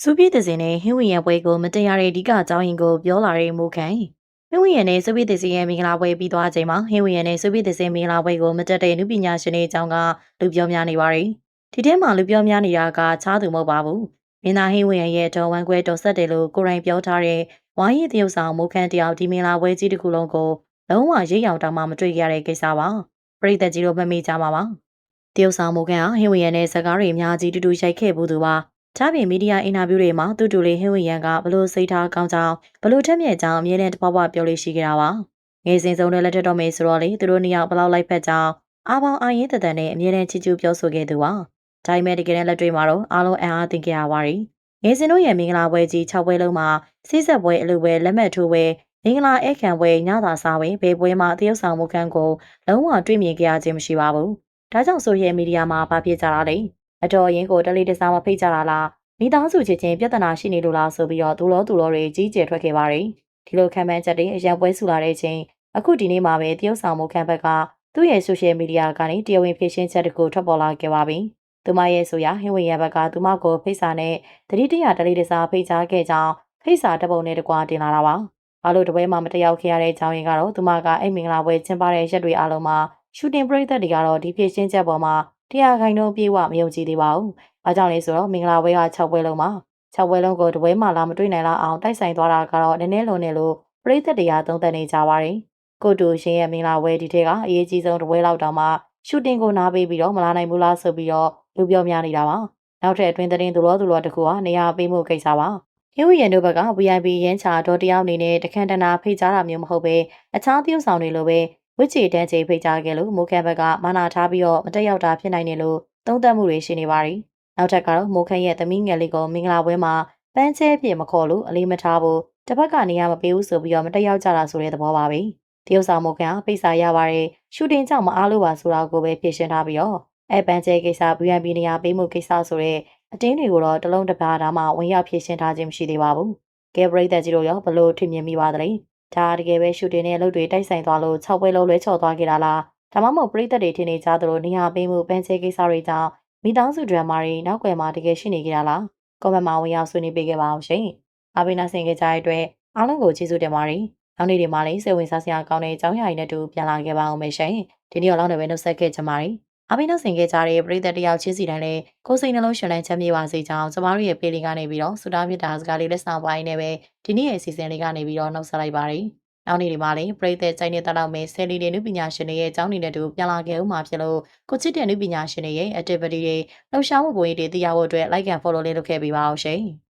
စူပြည့်တစင်နဲ့ဟင်းဝင်ရပွဲကိုမတရားတဲ့အဓိကအကြောင်းရင်းကိုပြောလာတဲ့မူခံဟင်းဝင်ရနဲ့စူပြည့်တစင်ရဲ့မင်္ဂလာပွဲပြီးသွားချိန်မှာဟင်းဝင်ရနဲ့စူပြည့်တစင်မင်္ဂလာပွဲကိုမတက်တဲ့နုပညာရှင်တွေအကြောင်းကလူပြောများနေပါတယ်ဒီထဲမှာလူပြောများနေတာကချားသူမဟုတ်ပါဘူးမင်းသားဟင်းဝင်ရရဲ့တော်ဝမ်းခွဲတော်ဆက်တယ်လို့ကိုရိုင်းပြောထားတဲ့ဝိုင်းရီတရုတ်ဆောင်မူခံတယောက်ဒီမင်္ဂလာပွဲကြီးတစ်ခုလုံးကိုလုံးဝရိပ်ရောင်တောင်မှမတွေ့ရတဲ့ကိစ္စပါပရိသတ်ကြီးတို့မမေ့ကြပါပါတရုတ်ဆောင်မူခံဟာဟင်းဝင်ရနဲ့ဇကားတွေအများကြီးတူတူရိုက်ခဲ့ဘူးသူပါ။ ဒါပြင်မီဒီယာအင်တာဗျူးတွေမှာတူတူလေးဟင်းဝင်ရန်ကဘလို့စိတ်ထားကောင်းကြောင်းဘလို့ထက်မြက်ကြောင်းအမြဲတမ်းတပွားပွားပြောလို့ရှိကြတာပါ။ငယ်စဉ်ဆုံးတဲ့လက်ထက်တော်မေဆိုတော့လေသူတို့နှစ်ယောက်ဘလောက်လိုက်ဖက်ကြောင်းအားပေါင်းအားရင်တသက်နဲ့အမြဲတမ်းချီကျူးပြောဆိုခဲ့သူပါ။ဒါပေမဲ့တကယ်တမ်းလက်တွေ့မှာတော့အားလုံးအံ့အားသင့်ကြရပါတယ်။ငယ်စဉ်တို့ရဲ့မင်္ဂလာပွဲကြီး6ပွဲလုံးမှာစိစက်ပွဲအလူပွဲလက်မှတ်ထိုးပွဲမင်္ဂလာအခမ်းပွဲညသာစာပွဲဘေပွဲမှာတရုတ်ဆောင်မှုခန်းကိုလုံးဝတွေ့မြင်ကြရခြင်းမရှိပါဘူး။ဒါကြောင့်ဆိုရမီဒီယာမှာဗာပြကြတာလေ။ အတော်ရင်ကိုတလေးတစားမဖိတ်ကြတာလားမိသားစုချင်းချင်းပြဿနာရှိနေလို့လားဆိုပြီးတော့သူလောသူလောတွေကြီးကျယ်ထွက်ခဲ့ပါတယ်ဒီလိုခံမှန်းချက်တွေအရန်ပွဲဆူလာတဲ့ချိန်အခုဒီနေ့မှာပဲတရုတ်ဆောင်မှုခံဘက်ကသူ့ရဲ့ဆိုရှယ်မီဒီယာကနေတရားဝင်ဖြည့်ရှင်းချက်တကူထွက်ပေါ်လာခဲ့ပါပြီသူမရဲ့ဆိုရဟင်းဝင်ရဘက်ကသူမကိုဖိတ်စာနဲ့တတိတရတလေးတစားဖိတ်ကြားခဲ့ကြောင်းဖိတ်စာတပုံနဲ့တကွာတင်လာတာပါဘာလို့တပွဲမှမတယောက်ခဲ့ရတဲ့အကြောင်းရင်းကတော့သူမကအိမ်မင်္ဂလာပွဲကျင်းပတဲ့ရက်တွေအားလုံးမှာရှူတင်ပရိသတ်တွေကတော့ဒီဖြည့်ရှင်းချက်ပေါ်မှာ တရားခိုင်နှုန်းပြေဝမယုံကြည်သေးပါဘူး။ဘာကြောင့်လဲဆိုတော့မင်္ဂလာပွဲက6ပွဲလုံးမှာ6ပွဲလုံးကိုတပွဲမှလာမတွေ့နိုင်လောက်အောင်တိုက်ဆိုင်သွားတာကတော့နည်းနည်းလုံးနဲ့လို့ပရိသတ်တရားသုံးသပ်နေကြပါတယ်။ကိုတူရှင်ရဲ့မင်္ဂလာပွဲဒီထက်ကအရေးကြီးဆုံးတပွဲလောက်တောင်မှရှူတင်ကိုနားပေးပြီးတော့မလာနိုင်ဘူးလားဆိုပြီးတော့လူပြောများနေတာပါ။နောက်ထပ်အတွင်းသတင်းသူတော်သူတော်တကူကနေရာပေးမှုကိစ္စပါ။ဟင်းဝီရန်တို့ဘက်က VIP ရန်ချာတော်တယောက်အနေနဲ့တခန့်တနာဖိတ်ကြားတာမျိုးမဟုတ်ပဲအခြားသရုပ်ဆောင်တွေလိုပဲ ဝစ်ချီတန်းချေဖိတ်ကြားခဲ့လို့မိုးခက်ဘက်ကမာနာထားပြီးတော့မတက်ရောက်တာဖြစ်နိုင်တယ်လို့သုံးသပ်မှုတွေရှိနေပါတယ်။နောက်ထပ်ကတော့မိုးခက်ရဲ့သမီးငယ်လေးကိုမင်္ဂလာပွဲမှာပန်းချဲပြမခေါ်လို့အလေးမထားဘူးတစ်ဖက်ကနေရမပေးဘူးဆိုပြီးတော့မတက်ရောက်ကြတာဆိုတဲ့သဘောပါပဲ။တရုတ်ဆောင်မိုးခက်ပိတ်စာရပါတယ်။ရှူတင်ကြောင့်မအားလို့ပါဆိုတာကိုပဲဖြေရှင်းထားပြီးတော့အဲပန်းချဲကိစ္စ VIP နေရာပေးမှုကိစ္စဆိုတဲ့အတင်းတွေကိုတော့တလုံးတစ်ပါးဒါမှဝင်ရောက်ဖြေရှင်းထားခြင်းမရှိသေးပါဘူး။ကဲပရိသတ်ကြီးတို့ရောဘလို့ထင်မြင်မိပါသလဲ။ ဒါတကယ်ပဲရှူတင်နဲ့အလုပ်တွေတိုက်ဆိုင်သွားလို့6ပွဲလုံးလွဲချော်သွားခဲ့တာလား။ဒါမှမဟုတ်ပရိသတ်တွေထင်နေကြသလိုနေရာပေးမှုပန်းချဲကိစ္စတွေကြောင့်မိသားစုဒရမာတွေနောက်ွယ်မှာတကယ်ရှိနေကြတာလား။ကွန်မန့်မှာဝင်ရောက်ဆွေးနွေးပေးခဲ့ပါအောင်ရှင်။အားပေးနာဆင်ကြကြတဲ့အတွက်အားလုံးကိုကျေးဇူးတင်ပါတယ်။နောက်နေ့ဒီမှာလည်းစိတ်ဝင်စားစရာကောင်းတဲ့အကြောင်းအရာတွေနဲ့တူပြန်လာခဲ့ပါအောင်မယ်ရှင်။ဒီနေ့တော့လောက်နေပဲနှုတ်ဆက်ခဲ့ကြပါမယ်။ အားပေးနှုတ်ဆက်ခဲ့ကြတဲ့ပရိသတ်တယောက်ချင်းစီတိုင်းလည်းကိုယ်စိတ်နှလုံးရှင်လန်းချမ်းမြေပါစေကြောင်းကျမတို့ရဲ့ပေးလေးကနေပြီးတော့ဆုတောင်းမြတ်တာစကားလေးလက်ဆောင်ပိုင်းနဲ့ပဲဒီနေ့ရဲ့အစီအစဉ်လေးကနေပြီးတော့နှုတ်ဆက်လိုက်ပါတယ်။နောက်နေ့ဒီမှာလည်းပရိသတ်ကြိုက်နေတဲ့လောက်မဲ့ဆယ်လီတွေနုပညာရှင်တွေရဲ့အကြောင်းတွေနဲ့တူပြန်လာခဲ့ဦးမှာဖြစ်လို့ကိုချစ်တဲ့နုပညာရှင်တွေရဲ့ activity တွေလှူရှားမှုပုံရိပ်တွေသိရဖို့အတွက် like and follow လေးလုပ်ခဲ့ပေးပါအောင်ရှင်။